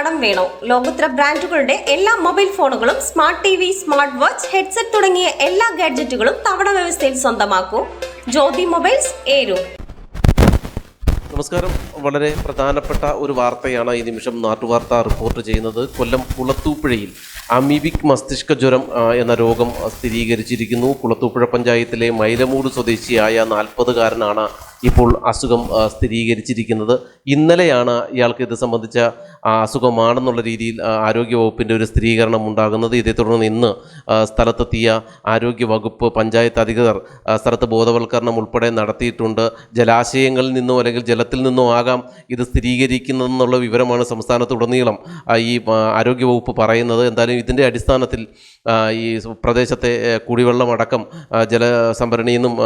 കടം വേണോ? ലോകോത്തര ബ്രാൻഡുകളുടെ എല്ലാ മൊബൈൽ ഫോണുകളും smart T V smart watch headset തുടങ്ങിയ എല്ലാ ഗാഡ്ജറ്റുകളും തവണ വ്യവസ്ഥയിൽ സ്വന്തമാക്കൂ. ജ്യോതി മൊബൈൽസ് ഏരു നമസ്കാരം. വളരെ പ്രധാനപ്പെട്ട ഒരു വാർത്തയാണ് ഈ നിമിഷം നാട്ടുവാർത്ത റിപ്പോർട്ട് ചെയ്യുന്നത്. കൊല്ലം കുളത്തൂപ്പുഴയിൽ അമീബിക് മസ്തിഷ്ക ജ്വരം എന്ന രോഗം സ്ഥിരീകരിച്ചിരിക്കുന്നു. കുളത്തൂപ്പുഴ പഞ്ചായത്തിലെ മൈലമൂട് സ്വദേശിയായ നാൽപ്പതുകാരനാണ് ഇപ്പോൾ അസുഖം സ്ഥിരീകരിച്ചിരിക്കുന്നത്. ഇന്നലെയാണ് ഇയാൾക്ക് ഇത് സംബന്ധിച്ച അസുഖമാണെന്നുള്ള രീതിയിൽ ആരോഗ്യവകുപ്പിന്റെ ഒരു സ്ഥിരീകരണം ഉണ്ടാകുന്നത്. ഇതേ തുടർന്ന് ഇന്ന് സ്ഥലത്തെത്തിയ ആരോഗ്യവകുപ്പ് പഞ്ചായത്ത് അധികൃതർ സ്ഥലത്ത് ബോധവൽക്കരണം ഉൾപ്പെടെ നടത്തിയിട്ടുണ്ട്. ജലാശയങ്ങളിൽ നിന്നോ അല്ലെങ്കിൽ ജലത്തിൽ നിന്നോ ആകാം ഇത് സ്ഥിരീകരിക്കുന്നതെന്നുള്ള വിവരമാണ് സംസ്ഥാനത്തുടനീളം ഈ ആരോഗ്യവകുപ്പ് പറയുന്നത്. എന്തായാലും ഇതിന്റെ അടിസ്ഥാനത്തിൽ ഈ പ്രദേശത്തെ കുടിവെള്ളമടക്കം ജലസംഭരണിയിൽ നിന്നും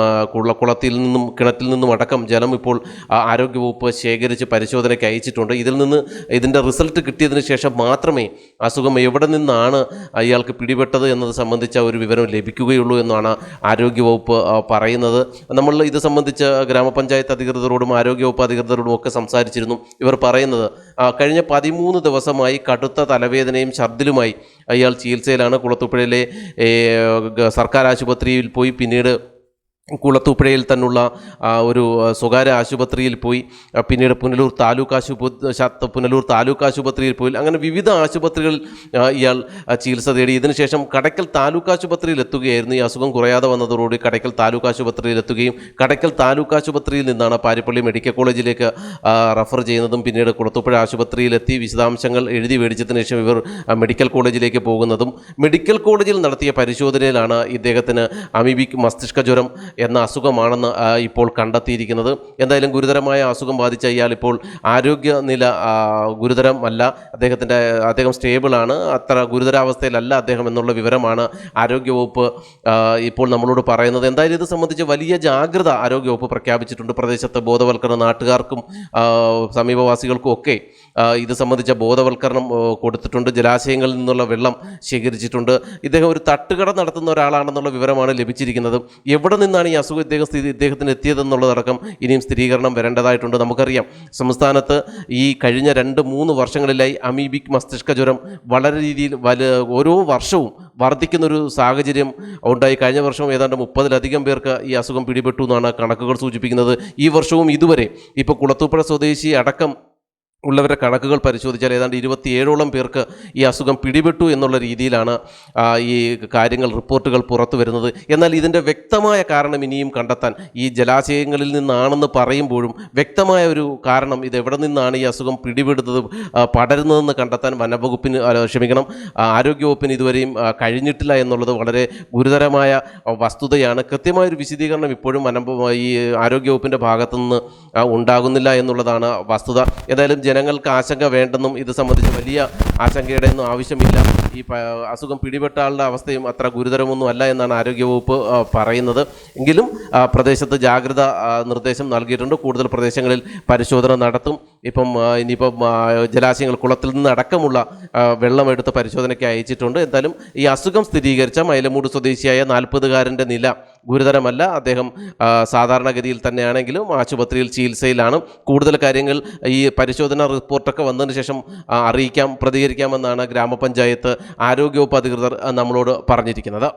കുളത്തിൽ നിന്നും കിണറ്റിൽ നിന്നും അടക്കം ജലം ഇപ്പോൾ ആരോഗ്യ ആരോഗ്യവകുപ്പ് ശേഖരിച്ച് പരിശോധനയ്ക്ക് അയച്ചിട്ടുണ്ട്. ഇതിൽ നിന്ന് ഇതിന്റെ റിസൾട്ട് കിട്ടിയതിന് ശേഷം മാത്രമേ അസുഖം എവിടെ നിന്നാണ് അയാൾക്ക് പിടിപെട്ടത് എന്നത് സംബന്ധിച്ച ഒരു വിവരം ലഭിക്കുകയുള്ളൂ എന്നാണ് ആരോഗ്യവകുപ്പ് വകുപ്പ് പറയുന്നത്. നമ്മൾ ഇത് സംബന്ധിച്ച് ഗ്രാമപഞ്ചായത്ത് അധികൃതരോടും ആരോഗ്യവകുപ്പ് അധികൃതരോടും ഒക്കെ സംസാരിച്ചിരുന്നു. ഇവർ പറയുന്നത് കഴിഞ്ഞ പതിമൂന്ന് ദിവസമായി കടുത്ത തലവേദനയും ഛർദിലുമായി അയാൾ ചികിത്സയിലാണ്. കുളത്തുപ്പുഴയിലെ സർക്കാർ ആശുപത്രിയിൽ പോയി പിന്നീട് കുളത്തൂപ്പുഴയിൽ തന്നുള്ള ഒരു സ്വകാര്യ ആശുപത്രിയിൽ പോയി. പിന്നീട് പുനലൂർ താലൂക്ക് ആശുപത്രി പുനലൂർ താലൂക്ക് ആശുപത്രിയിൽ പോയി. അങ്ങനെ വിവിധ ആശുപത്രികളിൽ ഇയാൾ ചികിത്സ തേടി. ഇതിനുശേഷം കടയ്ക്കൽ താലൂക്ക് ആശുപത്രിയിൽ എത്തുകയായിരുന്നു. ഈ അസുഖം കുറയാതെ വന്നതോടുകൂടി കടയ്ക്കൽ താലൂക്ക് ആശുപത്രിയിൽ എത്തുകയും കടയ്ക്കൽ താലൂക്ക് ആശുപത്രിയിൽ നിന്നാണ് പാരിപ്പള്ളി മെഡിക്കൽ കോളേജിലേക്ക് റഫർ ചെയ്യുന്നതും പിന്നീട് കുളത്തൂപ്പുഴ ആശുപത്രിയിലെത്തി വിശദാംശങ്ങൾ എഴുതി മേടിച്ചതിന് ശേഷം ഇവർ മെഡിക്കൽ കോളേജിലേക്ക് പോകുന്നതും മെഡിക്കൽ കോളേജിൽ നടത്തിയ പരിശോധനയിലാണ് ഇദ്ദേഹത്തിന് അമീബിക് മസ്തിഷ്ക ജ്വരം എന്ന അസുഖമാണെന്ന് ഇപ്പോൾ കണ്ടെത്തിയിരിക്കുന്നത്. എന്തായാലും ഗുരുതരമായ അസുഖം ബാധിച്ച ഇയാൾ ഇപ്പോൾ ആരോഗ്യനില ഗുരുതരമല്ല. അദ്ദേഹത്തിന്റെ അദ്ദേഹം സ്റ്റേബിളാണ്. അത്ര ഗുരുതരാവസ്ഥയിലല്ല അദ്ദേഹം എന്നുള്ള വിവരമാണ് ആരോഗ്യവകുപ്പ് ഇപ്പോൾ നമ്മളോട് പറയുന്നത്. എന്തായാലും ഇത് സംബന്ധിച്ച് വലിയ ജാഗ്രത ആരോഗ്യവകുപ്പ് പ്രഖ്യാപിച്ചിട്ടുണ്ട്. പ്രദേശത്ത് ബോധവൽക്കരണം നാട്ടുകാർക്കും സമീപവാസികൾക്കും ഒക്കെ ഇത് സംബന്ധിച്ച ബോധവൽക്കരണം കൊടുത്തിട്ടുണ്ട്. ജലാശയങ്ങളിൽ നിന്നുള്ള വെള്ളം ശേഖരിച്ചിട്ടുണ്ട്. ഇദ്ദേഹം ഒരു തട്ടുകട നടത്തുന്ന ഒരാളാണെന്നുള്ള വിവരമാണ് ലഭിച്ചിരിക്കുന്നത്. എവിടെ നിന്നാണ് ഈ അസുഖം ഇദ്ദേഹം സ്ഥിതി ഇദ്ദേഹത്തിന് എത്തിയതെന്നുള്ളതടക്കം ഇനിയും സ്ഥിരീകരണം വരേണ്ടതായിട്ടുണ്ട്. നമുക്കറിയാം സംസ്ഥാനത്ത് ഈ കഴിഞ്ഞ രണ്ട് മൂന്ന് വർഷങ്ങളിലായി അമീബിക് മസ്തിഷ്ക ജ്വരം വളരെ രീതിയിൽ വല ഓരോ വർഷവും വർദ്ധിക്കുന്നൊരു സാഹചര്യം ഉണ്ടായി. കഴിഞ്ഞ വർഷവും ഏതാണ്ട് മുപ്പതിലധികം പേർക്ക് ഈ അസുഖം പിടിപെട്ടു എന്നാണ് കണക്കുകൾ സൂചിപ്പിക്കുന്നത്. ഈ വർഷവും ഇതുവരെ ഇപ്പോൾ കുളത്തൂപ്പുഴ സ്വദേശി അടക്കം ഉള്ളവരുടെ കണക്കുകൾ പരിശോധിച്ചാൽ ഏതാണ്ട് ഇരുപത്തിയേഴോളം പേർക്ക് ഈ അസുഖം പിടിപെട്ടു എന്നുള്ള രീതിയിലാണ് ഈ കാര്യങ്ങൾ റിപ്പോർട്ടുകൾ പുറത്തു വരുന്നത്. എന്നാൽ ഇതിന്റെ വ്യക്തമായ കാരണം ഇനിയും കണ്ടെത്താൻ ഈ ജലാശയങ്ങളിൽ നിന്നാണെന്ന് പറയുമ്പോഴും വ്യക്തമായ ഒരു കാരണം ഇത് എവിടെ നിന്നാണ് ഈ അസുഖം പിടിപെടുന്നത് പടരുന്നതെന്ന് കണ്ടെത്താൻ വനവകുപ്പിന് ക്ഷമിക്കണം ആരോഗ്യവകുപ്പിന് ഇതുവരെയും കഴിഞ്ഞിട്ടില്ല എന്നുള്ളത് വളരെ ഗുരുതരമായ വസ്തുതയാണ്. കൃത്യമായൊരു വിശദീകരണം ഇപ്പോഴും വനം ഈ ആരോഗ്യവകുപ്പിന്റെ ഭാഗത്തുനിന്ന് ഉണ്ടാകുന്നില്ല എന്നുള്ളതാണ് വസ്തുത. ഏതായാലും ജനങ്ങൾക്ക് ആശങ്ക വേണ്ടെന്നും ഇത് സംബന്ധിച്ച് വലിയ ആശങ്കയുടെ ഒന്നും ആവശ്യമില്ല. ഈ അസുഖം പിടിപെട്ട ആളുടെ അവസ്ഥയും അത്ര ഗുരുതരമൊന്നും അല്ല എന്നാണ് ആരോഗ്യവകുപ്പ് പറയുന്നത്. എങ്കിലും പ്രദേശത്ത് ജാഗ്രത നിർദ്ദേശം നൽകിയിട്ടുണ്ട്. കൂടുതൽ പ്രദേശങ്ങളിൽ പരിശോധന നടത്തും. ഇപ്പം ഇനിയിപ്പം ജലാശയങ്ങൾ കുളത്തിൽ നിന്ന് അടക്കമുള്ള വെള്ളമെടുത്ത് പരിശോധനയ്ക്ക് അയച്ചിട്ടുണ്ട്. എന്തായാലും ഈ അസുഖം സ്ഥിരീകരിച്ച മൈലമൂട് സ്വദേശിയായ നാൽപ്പതുകാരന്റെ നില ഗുരുതരമല്ല. അദ്ദേഹം സാധാരണഗതിയിൽ തന്നെയാണെങ്കിലും ആശുപത്രിയിൽ ചികിത്സയിലാണ്. കൂടുതൽ കാര്യങ്ങൾ ഈ പരിശോധന റിപ്പോർട്ടൊക്കെ വന്നതിന് ശേഷം അറിയിക്കാം പ്രതികരിക്കാമെന്നാണ് ഗ്രാമപഞ്ചായത്ത് ആരോഗ്യവകുപ്പ് അധികൃതർ നമ്മളോട് പറഞ്ഞിരിക്കുന്നത്.